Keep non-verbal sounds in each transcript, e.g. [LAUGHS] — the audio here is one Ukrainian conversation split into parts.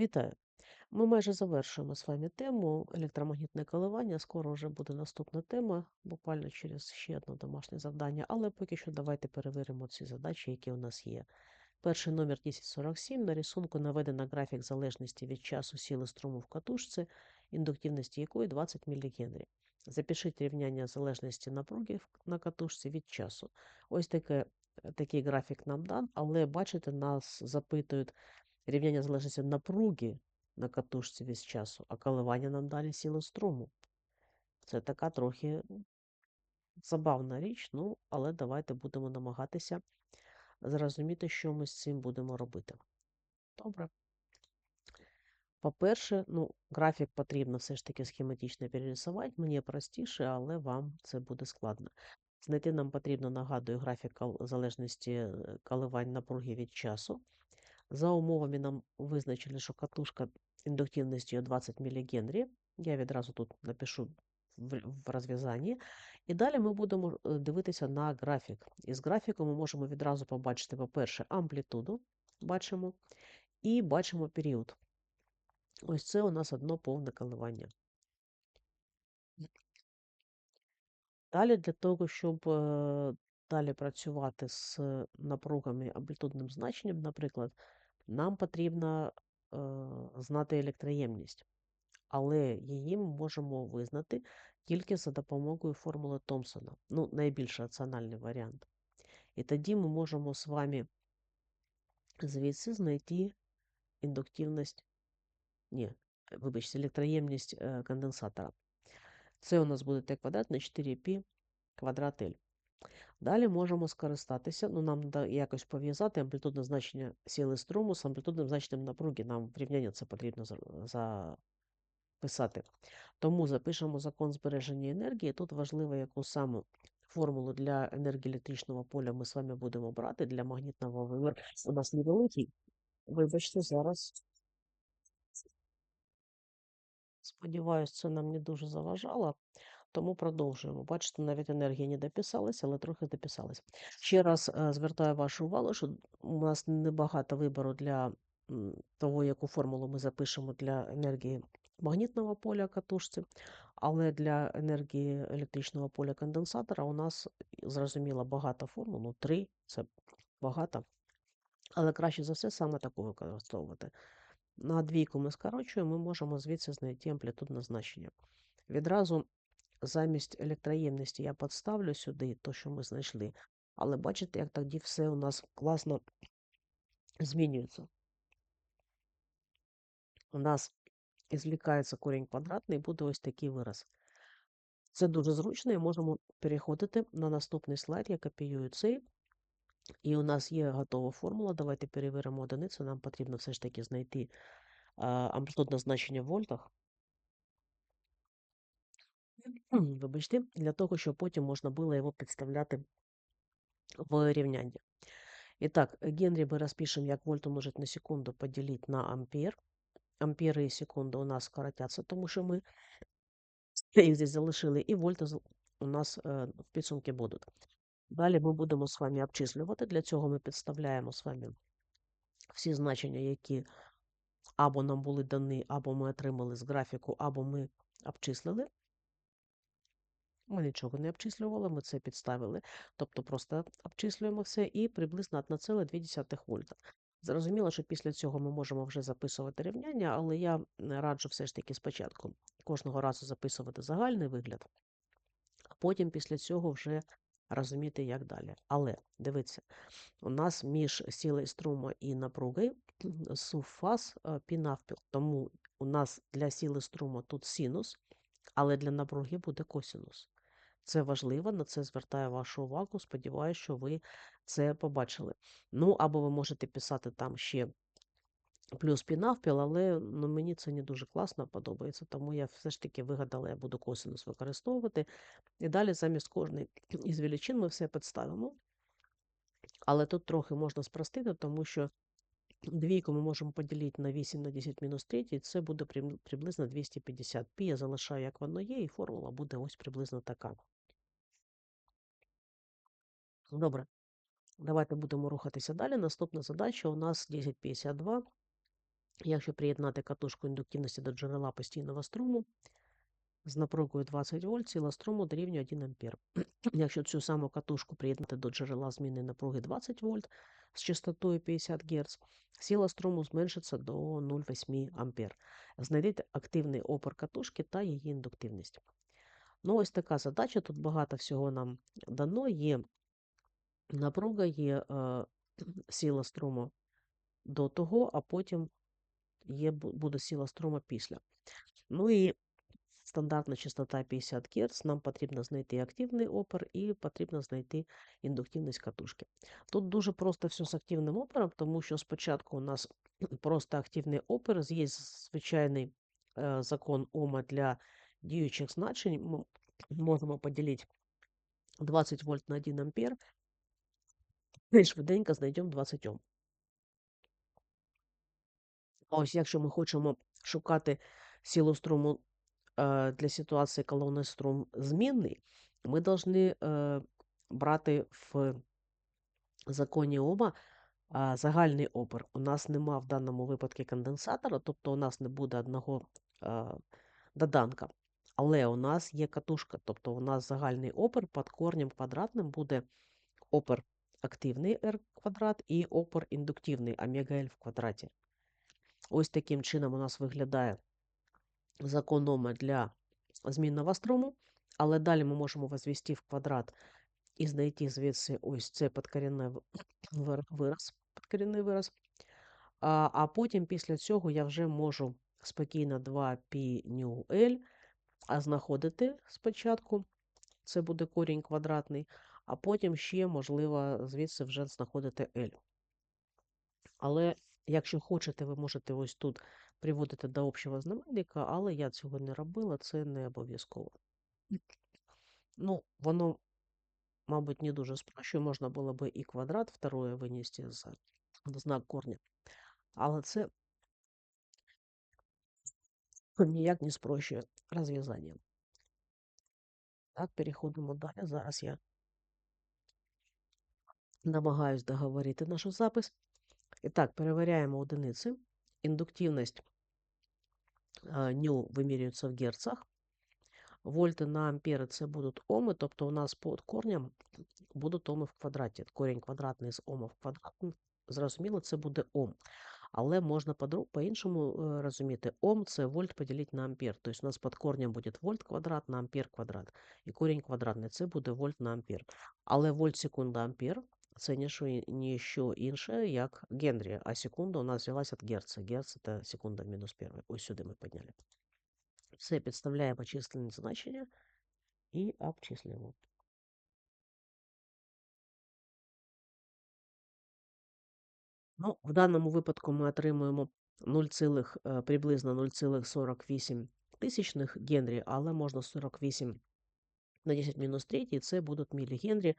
Вітаю! Ми майже завершуємо з вами тему електромагнітне коливання. Скоро вже буде наступна тема, буквально через ще одне домашнє завдання. Але поки що давайте перевіримо ці задачі, які у нас є. Перший номер 1047. На рисунку наведено графік залежності від часу сили струму в катушці, індуктивності якої 20 мГ. Запишіть рівняння залежності напруги на катушці від часу. Ось таке, такий графік нам дан, але бачите, нас запитують рівняння залежності напруги на катушці від часу, а коливання нам далі сили струму. Це така трохи забавна річ, ну, але давайте будемо намагатися зрозуміти, що ми з цим будемо робити. Добре. По-перше, ну, графік потрібно все ж таки схематично перерисувати. Мені простіше, але вам це буде складно. Знайти нам потрібно, нагадую, графік залежності е, коливань напруги від часу. За умовами нам визначили, що катушка індуктивністю 20 мГ. Я відразу тут напишу в, розв'язанні. І далі ми будемо е, дивитися на графік. Із графіку ми можемо відразу побачити, по-перше, амплітуду бачимо, і бачимо період. Ось це у нас одно повне коливання. Далі для того, щоб е, далі працювати з напругами амплітудним значенням, наприклад, нам потрібно е, знати електроємність, але її ми можемо визнати тільки за допомогою формули Томпсона, ну, найбільш раціональний варіант. І тоді ми можемо з вами звідси знайти індуктивність, ні, вибачте, електроємність е, конденсатора. Це у нас буде Т квадрат на 4π квадрат L. Далі можемо скористатися, ну нам треба якось пов'язати амплітудне значення сили струму з амплітудним значенням напруги. Нам рівняння це потрібно за- записати. Тому запишемо закон збереження енергії. Тут важливо, яку саму формулу для енергії електричного поля ми з вами будемо брати для магнітного виміру. У нас невеликий. Вибачте, зараз. Сподіваюсь, це нам не дуже заважало. Тому продовжуємо. Бачите, навіть енергія не дописалася, але трохи дописалась. Ще раз е, звертаю вашу увагу, що у нас небагато вибору для того, яку формулу ми запишемо для енергії магнітного поля катушці, але для енергії електричного поля конденсатора у нас зрозуміло багато формул, ну три це багато. Але краще за все саме таку використовувати. На двійку ми скорочуємо, ми можемо звідси знайти амплітудне значення. Відразу замість електроємності я підставлю сюди то, що ми знайшли. Але бачите, як тоді все у нас класно змінюється. У нас звлікається корінь квадратний, і буде ось такий вираз. Це дуже зручно і можемо переходити на наступний слайд. Я копіюю цей. І у нас є готова формула. Давайте перевіримо одиницю. Нам потрібно все ж таки знайти амплітудне значення в вольтах. Вибачте, для того, щоб потім можна було його підставляти в рівняння. І так, Генрі ми розпишемо, як вольт умножить на секунду поділити на ампер. Ампери і секунди у нас скоротяться, тому що ми [LAUGHS] їх здесь залишили, і вольти у нас е, в підсумки будуть. Далі ми будемо з вами обчислювати. Для цього ми підставляємо з вами всі значення, які або нам були дані, або ми отримали з графіку, або ми обчислили. Ми нічого не обчислювали, ми це підставили. Тобто просто обчислюємо все і приблизно 1,2 вольта. Зрозуміло, що після цього ми можемо вже записувати рівняння, але я раджу все ж таки спочатку кожного разу записувати загальний вигляд, а потім після цього вже розуміти, як далі. Але дивіться, у нас між силою струму і напругою [CLEARS THROAT] субфаз е, пі навпіл. Тому у нас для сили струму тут синус, але для напруги буде косинус. Це важливо, на це звертаю вашу увагу. Сподіваюся, що ви це побачили. Ну, або ви можете писати там ще плюс пі навпіл, але ну, мені це не дуже класно подобається, тому я все ж таки вигадала, я буду косинус використовувати. І далі замість кожної із величин ми все підставимо. Але тут трохи можна спростити, тому що двійку ми можемо поділити на 8 на 10 мінус 3, і це буде приблизно 250 пі. Я залишаю, як воно є, і формула буде ось приблизно така. Добре. Давайте будемо рухатися далі. Наступна задача у нас 1052. Якщо приєднати катушку індуктивності до джерела постійного струму з напругою 20 вольт, сила струму дорівнює 1 ампер. Якщо цю саму катушку приєднати до джерела змінної напруги 20 вольт з частотою 50 Гц, сила струму зменшиться до 0,8 ампер. Знайдіть активний опор катушки та її індуктивність. Ну, ось така задача. Тут багато всього нам дано. Є напруга, є [CLEARS THROAT] сила струму до того, а потім є, буде сила струму після. Ну і стандартна частота 50 Гц. Нам потрібно знайти активний опір і потрібно знайти індуктивність катушки. Тут дуже просто все з активним опором, тому що спочатку у нас [CLEARS THROAT] просто активний опір, є звичайний е, закон Ома для діючих значень. Ми можемо поділити 20 вольт на 1 ампер. І швиденько знайдемо 20 Ом. Ось якщо ми хочемо шукати силу струму е, для ситуації, коли струм змінний, ми повинні е, брати в законі Ома а, загальний опір. У нас нема в даному випадку конденсатора, тобто у нас не буде одного доданка. Але у нас є катушка, тобто у нас загальний опір під корнем квадратним буде опір активний r квадрат і опір індуктивний омега L в квадраті. Ось таким чином у нас виглядає закон Ома для змінного струму, але далі ми можемо возвести в квадрат і знайти звідси ось це підкорінний вираз, [CLEARS THROAT] підкорінний вираз. А, а потім після цього я вже можу спокійно 2π ню L, а знаходити спочатку, це буде корінь квадратний, а потім ще, можливо, звідси вже знаходити L. Але якщо хочете, ви можете ось тут приводити до общого знаменника, але я цього не робила, це не обов'язково. Ну, воно, мабуть, не дуже спрощує, можна було би і квадрат второе винести за знак корня. Але це ніяк не спрощує розв'язання. Так, переходимо далі. Зараз я намагаюсь договорити наш запис. І так, перевіряємо одиниці. Індуктивність а, ню вимірюється в герцах. Вольти на ампери це будуть оми, тобто у нас під корнем будуть оми в квадраті. Корінь квадратний з ома в квадратний. Зрозуміло, це буде ом. Але можна по-іншому е, розуміти. Ом це вольт поділити на ампер. Тобто у нас під корнем буде вольт квадрат на ампер квадрат. І корінь квадратний це буде вольт на ампер. Але вольт секунда ампер це не що, і- не що інше, як Генрі. А секунда у нас взялась від Герца. Герц це секунда мінус перший. Ось сюди ми підняли. Все підставляємо численні значення і обчислюємо. Ну, в даному випадку ми отримуємо 0, е, приблизно 0,48 тисячних Генрі, але можна 48 на 10 мінус 3, і це будуть мілігенрі.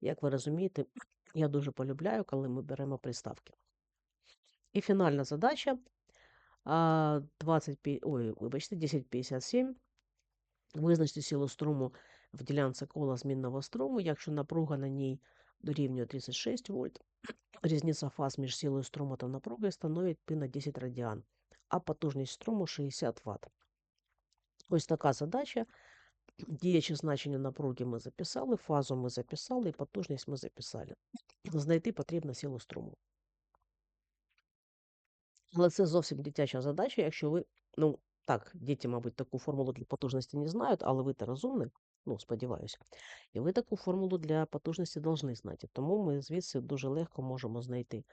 Як ви розумієте, я дуже полюбляю, коли ми беремо приставки. І фінальна задача 20, ой, вибачте, 1057. Визначте силу струму в ділянці кола змінного струму, якщо напруга на ній дорівнює 36 вольт, різниця фаз між силою струму та напругою становить π на 10 радіан, а потужність струму 60 Вт. Ось така задача. Діячі значення напруги ми записали, фазу ми записали і потужність ми записали. Знайти потрібно силу струму. Але це зовсім дитяча задача, якщо ви, ну, так, діти, мабуть, таку формулу для потужності не знають, але ви то розумні, ну, сподіваюся. І ви таку формулу для потужності повинні знати. Тому ми звідси дуже легко можемо знайти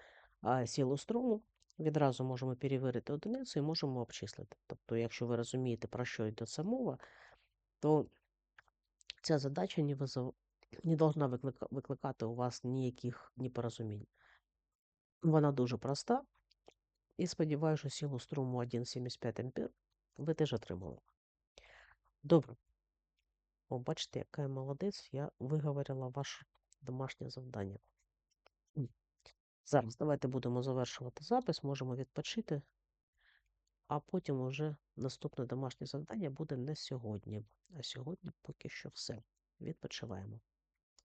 а, силу струму, відразу можемо перевірити одиницю і можемо обчислити. Тобто, якщо ви розумієте, про що йде ця мова, то ця задача не, визов... не должна виклика... викликати у вас ніяких непорозумінь. Вона дуже проста. І сподіваюся, що силу струму 1,75 ампер ви теж отримали. Добре. О, бачите, яка я молодець, я виговорила ваше домашнє завдання. Зараз давайте будемо завершувати запис, можемо відпочити, а потім уже наступне домашнє завдання буде не сьогодні. А сьогодні поки що все. Відпочиваємо.